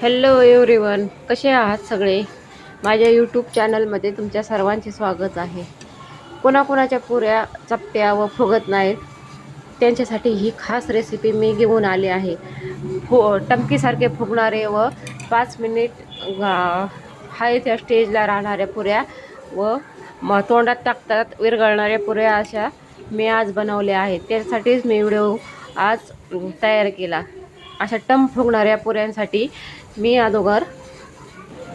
Hello everyone कसे आहात सगळे? माझ्या यूट्यूब चॅनलमध्ये तुमच्या सर्वांचे स्वागत आहे. कोणाकोणाच्या पुऱ्या चपट्या व फुगत नाहीत त्यांच्यासाठी ही खास रेसिपी मी घेऊन आली आहे. फो टमकीसारखे फुगणारे व पाच मिनिट हाय त्या स्टेजला राहणाऱ्या पुऱ्या व म तोंडात टाकतात विरघळणाऱ्या पुऱ्या अशा मी आज बनवल्या आहेत. त्यासाठीच मी व्हिडिओ आज तयार केला. अशा टम फुगणाऱ्या पुऱ्यांसाठी मी अगोदर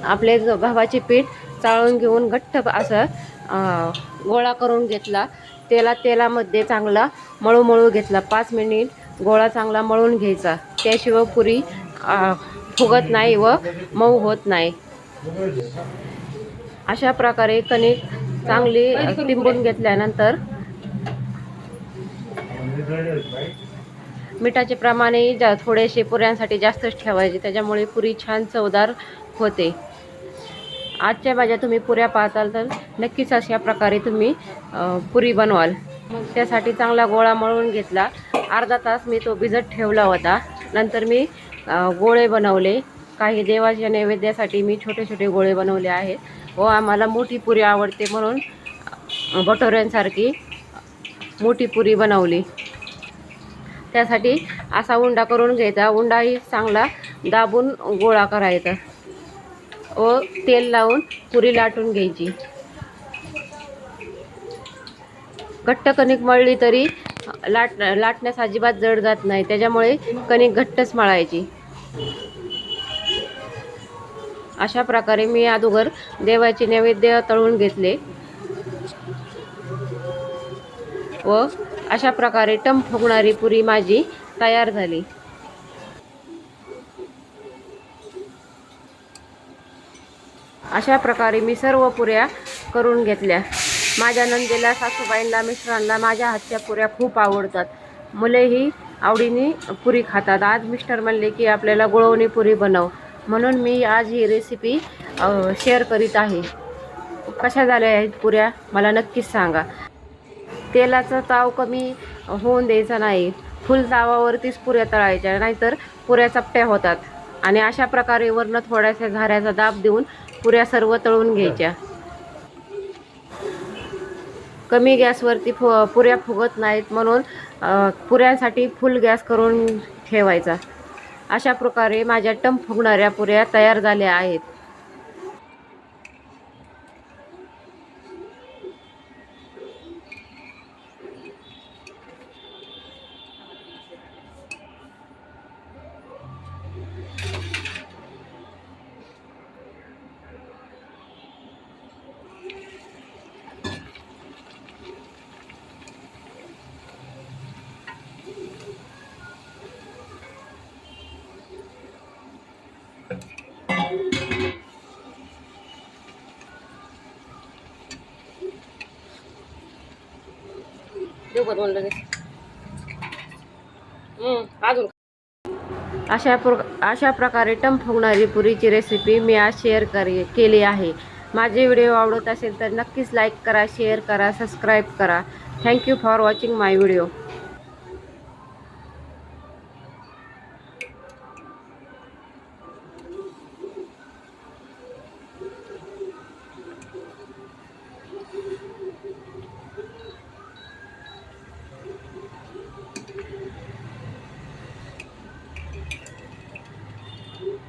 आपले गव्हाचे पीठ चाळून घेऊन घट्ट असं गोळा करून घेतला. त्याला तेलामध्ये चांगला मळू मळू घेतला. पाच मिनिट गोळा चांगला मळून घ्यायचा. त्याशिवाय पुरी फुगत नाही व मऊ होत नाही. अशा प्रकारे कणिक चांगली तिंबून घेतल्यानंतर मिठाचे प्रमाणही जा थोडेसे पुऱ्यांसाठी जास्तच ठेवायचे. त्याच्यामुळे पुरी छान चवदार होते. आजच्या भाज्या तुम्ही पुऱ्या पाहताल तर नक्कीच अशा प्रकारे तुम्ही पुरी बनवाल. मग त्यासाठी चांगला गोळा मळून घेतला. अर्धा तास मी तो भिजत ठेवला होता. नंतर मी गोळे बनवले. काही देवाच्या नैवेद्यासाठी मी छोटे छोटे गोळे बनवले आहेत. व आम्हाला मोठी पुरी आवडते म्हणून बटोऱ्यांसारखी मोठी पुरी बनवली. त्यासाठी असा उंडा करून घ्यायचा. उंडाही चांगला दाबून गोळा करायचा. व तेल लावून पुरी लाटून घ्यायची. घट्ट कणिक मळली तरी लाट लाटण्यास अजिबात जड जात नाही. त्याच्यामुळे कणिक घट्टच मळायची. अशा प्रकारे मी अगोदर देवाचे नैवेद्य तळून घेतले. व अशा प्रकारे टम फुगणारी पुरी माझी तयार झाली. अशा प्रकारे मी सर्व पुऱ्या करून घेतल्या. माझ्या नंदेला सासूबाईंना मिस्टरांना माझ्या हातच्या पुऱ्या खूप आवडतात. मुलेही आवडीने पुरी खातात. आज मिस्टर म्हणले की आपल्याला गुळवणी पुरी बनव. म्हणून मी आज ही रेसिपी शेअर करीत आहे. कशा झाल्या आहेत पुऱ्या? मला नक्कीच सांगा. तेलाचा ताव कमी होऊन द्यायचा नाही. फुल तावावरतीच पुऱ्या तळायच्या नाहीतर पुऱ्या चपट्या होतात. आणि अशा प्रकारे वरनं थोड्याशा झाऱ्याचा दाब देऊन पुऱ्या सर्व तळून घ्यायच्या. कमी गॅसवरती फु पुऱ्या फुगत नाहीत म्हणून पुऱ्यांसाठी फुल गॅस करून ठेवायचा. अशा प्रकारे माझ्या टम फुगणाऱ्या पुऱ्या तयार झाल्या आहेत. देऊ का दोन लगेच अजून. अशा प्र अशा प्रकारे टम फुगणारी पुरीची रेसिपी मी आज शेअर करी केली आहे. माझे व्हिडिओ आवडत असेल तर नक्कीच लाईक करा शेअर करा सबस्क्राईब करा. Thank you for watching my video